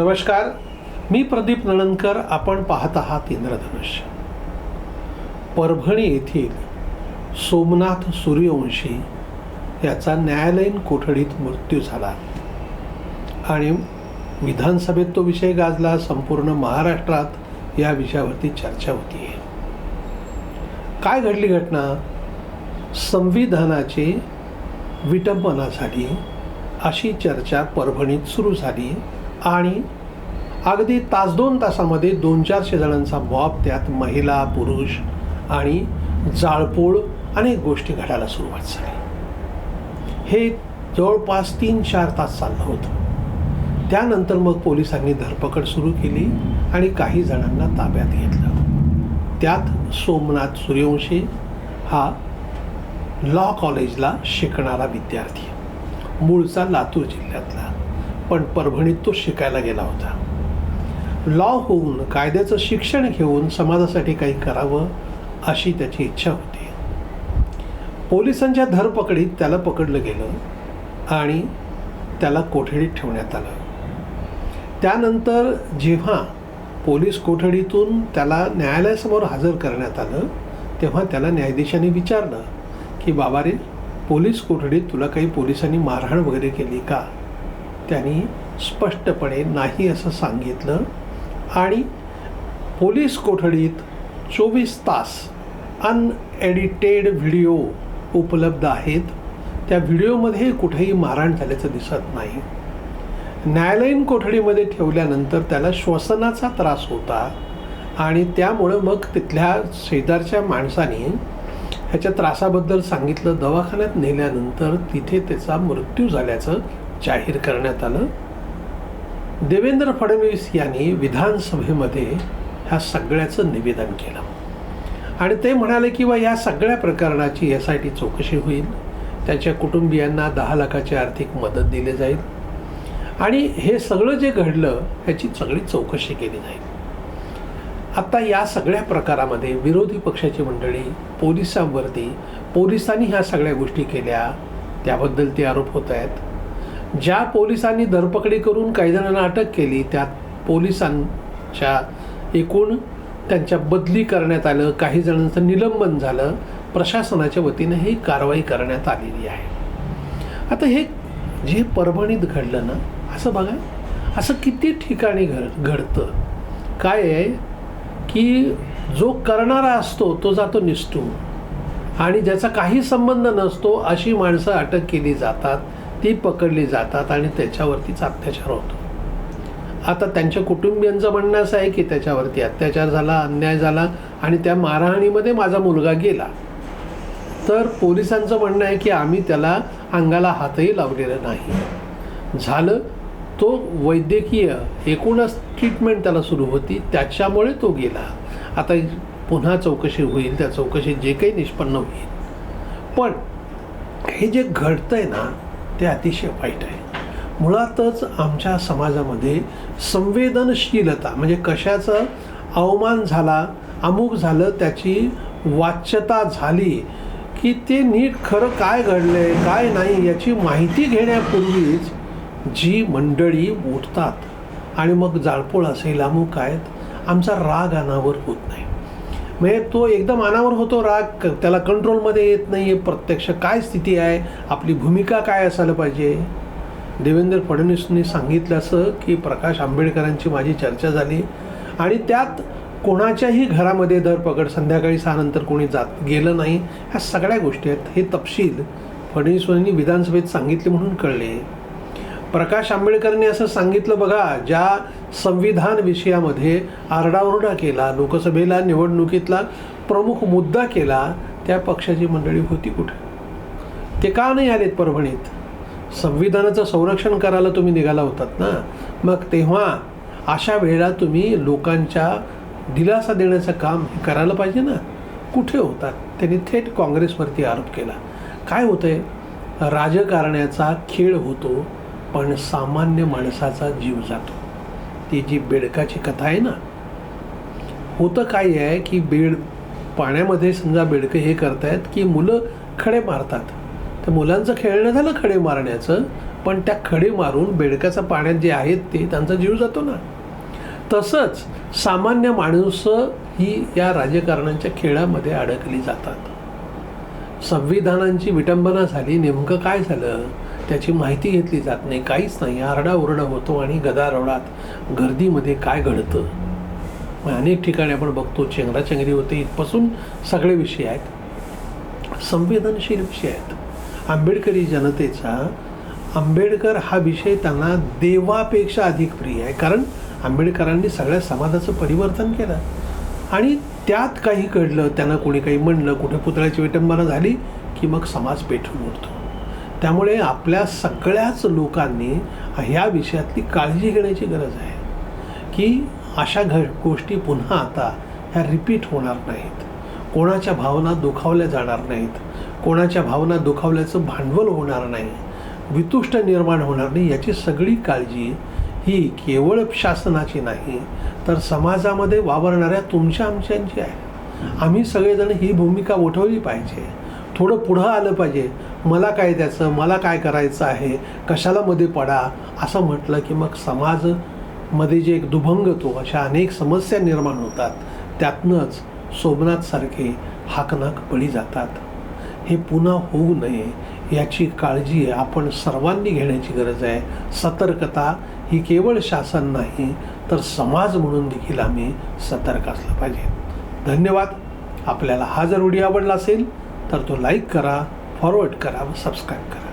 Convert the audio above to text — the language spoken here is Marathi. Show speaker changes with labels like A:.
A: नमस्कार. मी प्रदीप नळनकर आपण पाहत आहात इंद्रधनुष्य. परभणी येथील सोमनाथ सूर्यवंशी याचा न्यायालयीन कोठडीत मृत्यू झाला. आणि विधानसभेत तो विषय गाजला संपूर्ण महाराष्ट्रात या विषयावरती चर्चा होती. काय घडली घटना? संविधानाची विटंबना झाली अशी चर्चा परभणीत सुरू झाली आणि अगदी तास दोन तासामध्ये दोन चारशे जणांचा बॉब त्यात महिला पुरुष आणि जाळपोळ अनेक गोष्टी घडायला सुरुवात झाली. हे जवळपास तीन चार तास चाललं होतं. त्यानंतर मग पोलिसांनी धरपकड सुरू केली आणि काही जणांना ताब्यात घेतलं. त्यात सोमनाथ सूर्यवंशी हा लॉ कॉलेजला शिकणारा विद्यार्थी. मूळचा लातूर जिल्ह्यातला. पण परभणीत तो शिकायला गेला होता. लॉ होऊन कायद्याचं शिक्षण घेऊन समाजासाठी काही करावं अशी त्याची इच्छा होती. पोलिसांच्या धरपकडीत त्याला पकडलं गेलं आणि त्याला कोठडीत ठेवण्यात आलं. त्यानंतर जेव्हा पोलीस कोठडीतून त्याला न्यायालयासमोर हजर करण्यात आलं तेव्हा त्याला न्यायाधीशाने विचारलं की बाबा रे पोलीस कोठडीत तुला काही पोलिसांनी मारहाण वगैरे केली का? त्यांनी स्पष्टपणे नाही असं सांगितलं. आणि पोलीस कोठडीत चोवीस तास अनएडिटेड व्हिडिओ उपलब्ध आहेत. त्या व्हिडिओमध्ये कुठेही मारहाण झाल्याचं दिसत नाही. न्यायालयीन कोठडीमध्ये ठेवल्यानंतर त्याला श्वसनाचा त्रास होता आणि त्यामुळं मग तिथल्या शेजारच्या माणसाने ह्याच्या त्रासाबद्दल सांगितलं. दवाखान्यात नेल्यानंतर तिथे त्याचा मृत्यू झाल्याचं जाहीर करण्यात आलं. देवेंद्र फडणवीस यांनी विधानसभेमध्ये ह्या सगळ्याचं निवेदन केलं. आणि ते म्हणाले की बा या सगळ्या प्रकरणाची एस आय टी चौकशी होईल. त्याच्या कुटुंबियांना दहा लाखाची आर्थिक मदत दिली जाईल. आणि हे सगळं जे घडलं ह्याची सगळी चौकशी केली जाईल. आत्ता या सगळ्या प्रकारामध्ये विरोधी पक्षाची मंडळी पोलिसांवरती पोलिसांनी ह्या सगळ्या गोष्टी केल्या. त्याबद्दल ते आरोप होत आहेत. ज्या पोलिसांनी धरपकडी करून काही जणांना अटक केली त्यात पोलिसांच्या एकूण त्यांच्या बदली करण्यात आलं काही जणांचं निलंबन झालं प्रशासनाच्या वतीनं ही कारवाई करण्यात आलेली आहे. आता हे जे परभणीत घडलं ना असं बघा असं किती ठिकाणी घड घडतं. काय आहे की जो करणारा असतो तो जातो निसटून आणि ज्याचा काही संबंध नसतो अशी माणसं अटक केली जातात. ती पकडली जातात आणि त्याच्यावरतीच अत्याचार होतो. आता त्यांच्या कुटुंबियांचं म्हणणं असं आहे की त्याच्यावरती अत्याचार झाला अन्याय झाला आणि त्या मारहाणीमध्ये माझा मुलगा गेला. तर पोलिसांचं म्हणणं आहे की आम्ही त्याला अंगाला हातही लावलेला नाही. झालं तो वैद्यकीय एकूणच ट्रीटमेंट त्याला सुरू होती त्याच्यामुळे तो गेला. आता पुन्हा चौकशी होईल त्या चौकशीत जे काही निष्पन्न होईल. पण हे जे घडतं आहे ना ते अतिशय वाईट आहे. मुळातच आमच्या समाजामध्ये संवेदनशीलता म्हणजे कशाचं अवमान झाला अमुक झालं त्याची वाच्यता झाली की ते नीट खरं काय घडलंय काय नाही याची माहिती घेण्यापूर्वीच जी मंडळी उठतात आणि मग जाळपोळ असेल अमुक आहेत आमचा राग अनावर होत नाही. म्हणजे तो एकदम अनावर होतो राग त्याला कंट्रोलमध्ये येत नाही आहे प्रत्यक्ष. काय स्थिती आहे? आपली भूमिका काय असायला पाहिजे? देवेंद्र फडणवीसनी सांगितलं असं की प्रकाश आंबेडकरांची माझी चर्चा झाली. आणि त्यात कोणाच्याही घरामध्ये धरपकड संध्याकाळी सहानंतर कोणी जात गेलं नाही ह्या सगळ्या गोष्टी आहेत. हे तपशील फडणवीसांनी विधानसभेत सांगितले म्हणून कळले. प्रकाश आंबेडकरांनी असं सांगितलं बघा ज्या संविधान विषयामध्ये आरडाओरडा केला लोकसभेला निवडणुकीतला प्रमुख मुद्दा केला त्या पक्षाची मंडळी होती कुठे? ते का नाही आलेत परभणीत? संविधानाचं संरक्षण करायला तुम्ही निघाला होतात ना? मग तेव्हा अशा वेळेला तुम्ही लोकांच्या दिलासा देण्याचं काम करायला पाहिजे ना? कुठे होतात? त्यांनी थेट काँग्रेसवरती आरोप केला. काय होतंय? राजकारण्याचा खेळ होतो. पण सामान्य माणसाचा जीव जातो. ती जी बेडकाची कथा आहे ना होतं काय आहे की बेड पाण्यामध्ये समजा बेडकं हे करतायत की मुलं खडे मारतात. तर मुलांचं खेळणं झालं खडे मारण्याचं पण त्या खडे मारून बेडकाचं पाण्यात जे आहेत ते त्यांचा जीव जातो ना. तसंच सामान्य माणसं ही या राजकारणांच्या खेळामध्ये अडकली जातात. संविधानांची विटंबना झाली नेमकं काय झालं? त्याची माहिती घेतली जात नाही काहीच नाही. आरडाओरडा होतो आणि गदारोडात गर्दीमध्ये काय घडतं? मग अनेक ठिकाणी आपण बघतो चेंगराचेंगरी होते. इथपासून सगळे विषय आहेत. संवेदनशील विषय आहेत. आंबेडकरी जनतेचा आंबेडकर हा विषय त्यांना देवापेक्षा अधिक प्रिय आहे. कारण आंबेडकरांनी सगळ्या समाजाचं परिवर्तन केलं. आणि त्यात काही घडलं त्यांना कोणी काही म्हणलं कुठे पुतळ्याची विटंबना झाली की मग समाज पेटून उठतो. त्यामुळे आपल्या सगळ्याच लोकांनी ह्या विषयातली काळजी घेण्याची गरज आहे. की अशा घ गोष्टी पुन्हा आता ह्या रिपीट होणार नाहीत. कोणाच्या भावना दुखावल्या जाणार नाहीत. कोणाच्या भावना दुखावल्याचं भांडवल होणार नाही. वितुष्ट निर्माण होणार नाही याची सगळी काळजी ही केवळ शासनाची नाही तर समाजामध्ये वावरणाऱ्या तुमच्या आमच्यांची आहे. आम्ही सगळेजण ही भूमिका उठवली पाहिजे. थोडं पुढं आलं पाहिजे. मला काय त्याचं मला काय करायचं आहे? कशाला मध्ये पडा? असं म्हटलं की मग समाजमध्ये जे एक दुभंगतो अशा अनेक समस्या निर्माण होतात. त्यातनंच सोमनाथसारखे हाकनाक बळी जातात. हे पुन्हा होऊ नये याची काळजी आपण सर्वांनी घेण्याची गरज आहे. सतर्कता ही केवळ शासन नाही तर समाज म्हणून देखील आम्ही सतर्क असलं पाहिजे. धन्यवाद. आपल्याला हा जर व्हिडिओ आवडला असेल तर तो लाईक करा फॉरवर्ड करा व सबस्क्राईब करा.